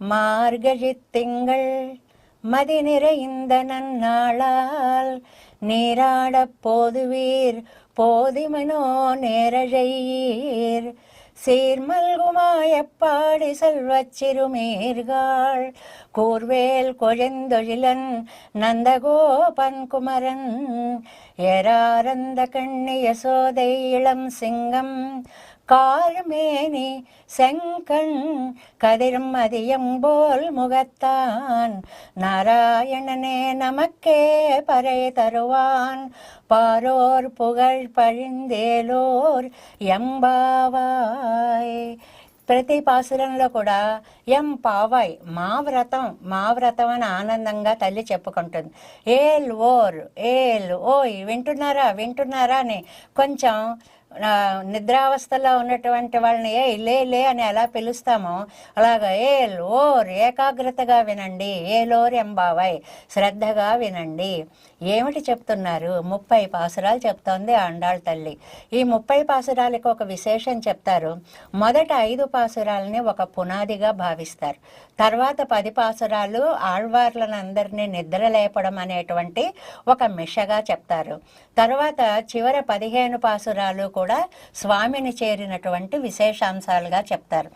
மார்கழித்திங்கள் மதி நிறைந்த நன்னாளால் நீராடப் போதுவீர் போதிமனோ நேரழையீர். சீர்மல்குமாயப்பாடி செல்வச் சிறுமீர்கள் கூர்வேல் கொழுந்தொழிலன் நந்தகோபன் குமரன். ஏராரந்த கண்ணி யசோதை இளம் சிங்கம் கார்மேனி செங்கண் கதிரும் மதியம்போல் முகத்தான் நாராயணனே நமக்கே பறை தருவான் பாரோர் புகழ் பழிந்தேலோர் ఎంబావాయ్ ప్రతి పాసురంలో కూడా ఎం పావాయ్ మా వ్రతం మా వ్రతం అని ఆనందంగా తల్లి చెప్పుకుంటుంది ఏల్ ఓర్ ఏల్ ఓయ్ వింటున్నారా వింటున్నారా అని కొంచెం నిద్రావస్థలో ఉన్నటువంటి వాళ్ళని ఏ లే లే అని ఎలా పిలుస్తామో అలాగా ఏ ఓర్ ఏకాగ్రతగా వినండి ఏలోర్ ఎంబావాయ్ శ్రద్ధగా వినండి. ఏమిటి చెప్తున్నారు? ముప్పై పాసురాలు చెప్తోంది ఆండాళ్ తల్లి. ఈ ముప్పై పాసురాలకు ఒక విశేషం చెప్తారు. మొదట ఐదు పాసురాలని ఒక పునాదిగా భావిస్తారు. తర్వాత పది పాసురాలు ఆళ్వార్లను అందరినీ నిద్ర లేపడం అనేటువంటి ఒక మిషగా చెప్తారు. తర్వాత చివర పదిహేను పాసురాలు కూడా స్వామిని చేరినటువంటి విశేషాంశాలుగా చెప్తారు.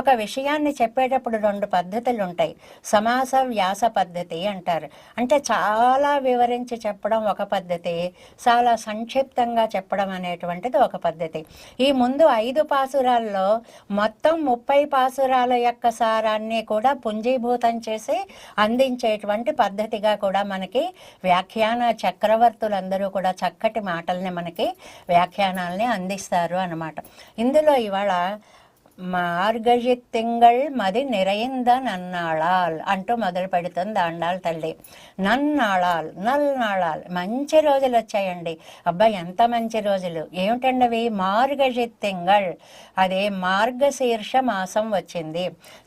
ఒక విషయాన్ని చెప్పేటప్పుడు రెండు పద్ధతులు ఉంటాయి సమాస వ్యాస పద్ధతి అంటారు. అంటే చాలా వివరించి చెప్పడం ఒక పద్ధతి చాలా సంక్షిప్తంగా చెప్పడం అనేటువంటిది ఒక పద్ధతి. ఈ ముందు ఐదు పాసురాల్లో మొత్తం ముప్పై పాసురాల యొక్క సారాన్ని కూడా పుంజీభూతం చేసి అందించేటువంటి పద్ధతిగా కూడా మనకి వ్యాఖ్యాన చక్రవర్తులందరూ కూడా చక్కటి మాటల్ని మనకి వ్యాఖ్యానాల్ని అందిస్తారు అన్నమాట. ఇందులో ఇవాళ మార్గజి తింగళ్ మది నిరయింద నన్నాళాల్ అంటూ మొదలు పెడుతుంది ఆండాళ్ తల్లి. నన్నాళాల్ నల్నాళాల్ మంచి రోజులు వచ్చాయండి. అబ్బా ఎంత మంచి రోజులు. ఏమిటండి అవి? మార్గజిత్తింగళ్. అదే మార్గశీర్ష మాసం వచ్చింది.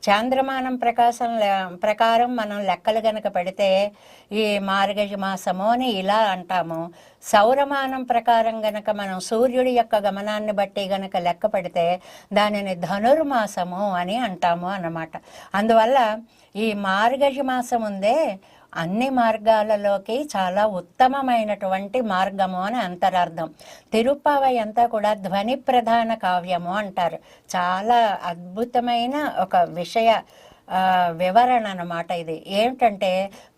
చాంద్రమానం ప్రకాశం ప్రకారం మనం లెక్కలు గనక పెడితే ఈ మార్గజ మాసము అని ఇలా అంటాము. సౌరమానం ప్రకారం గనక మనం సూర్యుడి యొక్క గమనాన్ని బట్టి గనక లెక్క పెడితే దానిని ధనుర్మాసము అని అంటాము అన్నమాట. అందువల్ల ఈ మార్గజ మాసం ఉందే అన్ని మార్గాలలోకి చాలా ఉత్తమమైనటువంటి మార్గము అని అంతరార్థం. తిరుప్పావై అంతా కూడా ధ్వని ప్రధాన కావ్యము అంటారు. చాలా అద్భుతమైన ఒక విషయ వివరణ అన్నమాట ఇది. ఏమిటంటే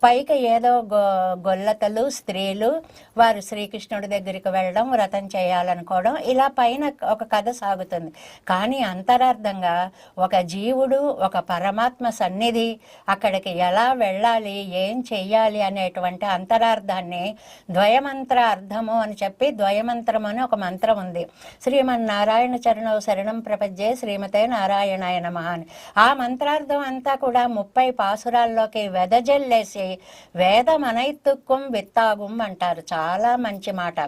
పైకి ఏదో గొ గొల్లతలు స్త్రీలు వారు శ్రీకృష్ణుడి దగ్గరికి వెళ్ళడం వ్రతం చేయాలనుకోవడం ఇలా పైన ఒక కథ సాగుతుంది. కానీ అంతరార్థంగా ఒక జీవుడు ఒక పరమాత్మ సన్నిధి అక్కడికి ఎలా వెళ్ళాలి ఏం చెయ్యాలి అనేటువంటి అంతరార్థాన్ని ద్వయమంత్ర అర్థము అని చెప్పి ద్వయమంత్రం అని ఒక మంత్రం ఉంది. శ్రీమన్నారాయణ చరణం శరణం ప్రపంచే శ్రీమతే నారాయణాయ నమ అని. ఆ మంత్రార్థం అంతా కూడా ముప్పై పాసురాల్లోకి వెదజల్లేసి వేదమనైతుక్కుం విత్తాగుం అంటారు. చాలా మంచి మాట.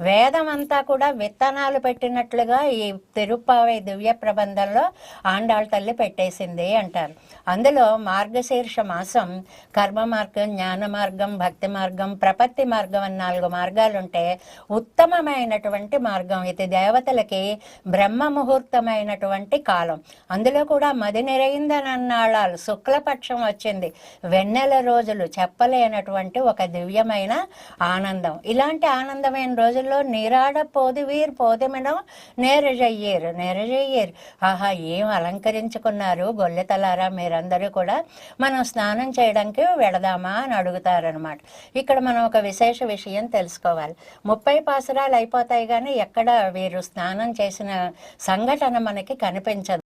వేదం అంతా కూడా విత్తనాలు పెట్టినట్లుగా ఈ తిరుప్పావై దివ్య ప్రబంధంలో ఆండాళ్ తల్లి పెట్టేసింది అంటారు. అందులో మార్గశీర్ష మాసం కర్మ మార్గం జ్ఞాన మార్గం భక్తి మార్గం ప్రపత్తి మార్గం అని నాలుగు మార్గాలు ఉంటే ఉత్తమమైనటువంటి మార్గం. ఇది దేవతలకి బ్రహ్మ ముహూర్తమైనటువంటి కాలం. అందులో కూడా మది నిరైందనన్నాళాలు శుక్లపక్షం వచ్చింది. వెన్నెల రోజులు చెప్పలేనటువంటి ఒక దివ్యమైన ఆనందం. ఇలాంటి ఆనందమైన రోజుల్లో నీరాడ పోదివీర్ పోదిమిడం నేరజయ్యేరు నేరజయ్యేరు ఆహా ఏం అలంకరించుకున్నారు గొల్లెతలారా మీరందరూ కూడా. మనం స్నానం చేయడానికి వెళదామా అని అడుగుతారనమాట ఇక్కడ మనం ఒక విశేష విషయం తెలుసుకోవాలి. ముప్పై పాసరాలు అయిపోతాయి కానీ ఎక్కడ వీరు స్నానం చేసిన సంఘటన మనకి కనిపించదు.